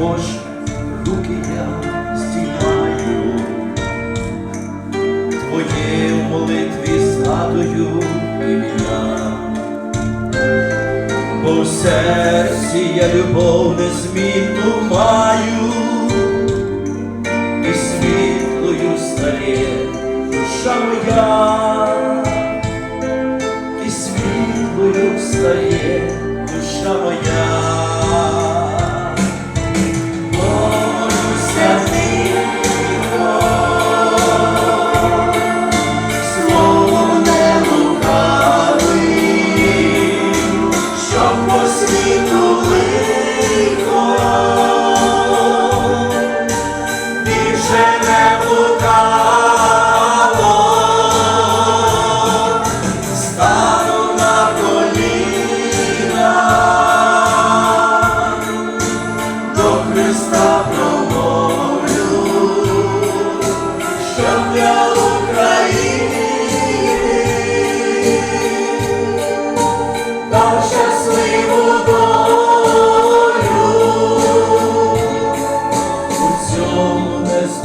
Боже, руки я здіймаю, Твоє в молитві згадую ім'я, бо в серці я любов незмінну маю, і світлою стає душа моя, і світлою стає душа моя.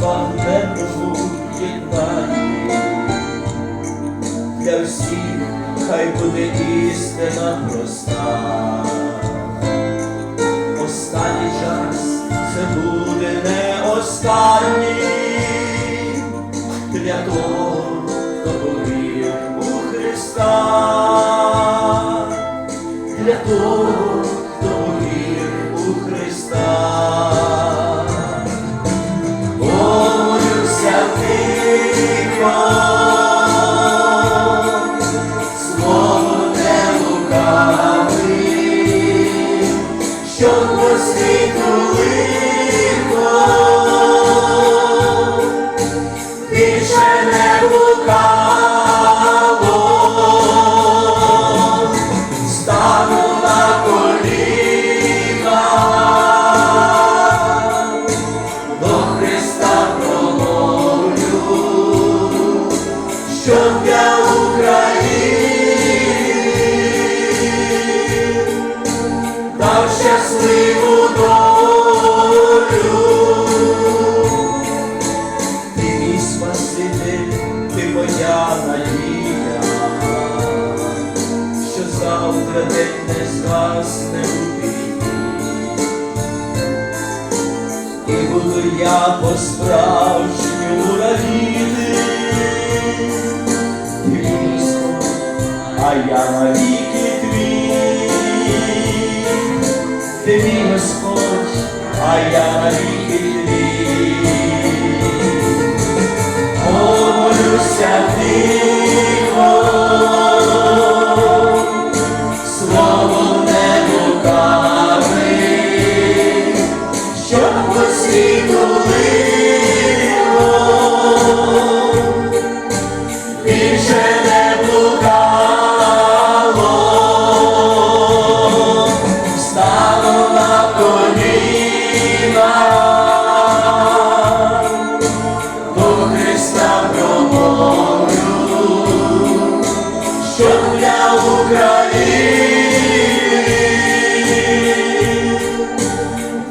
Незбагненному єднанні. Для всіх хай буде істина проста. Останній час це буде не останній для того, хто повірив у Христа, для того, день не згасне у війні. І буду я по-справжньому радіти, ти мій Господь, а я навіки твій, ти мій Господь, а я навіки твій. Молюся тихо, слово не лукавий, щоб по що для України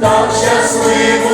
так щасливо.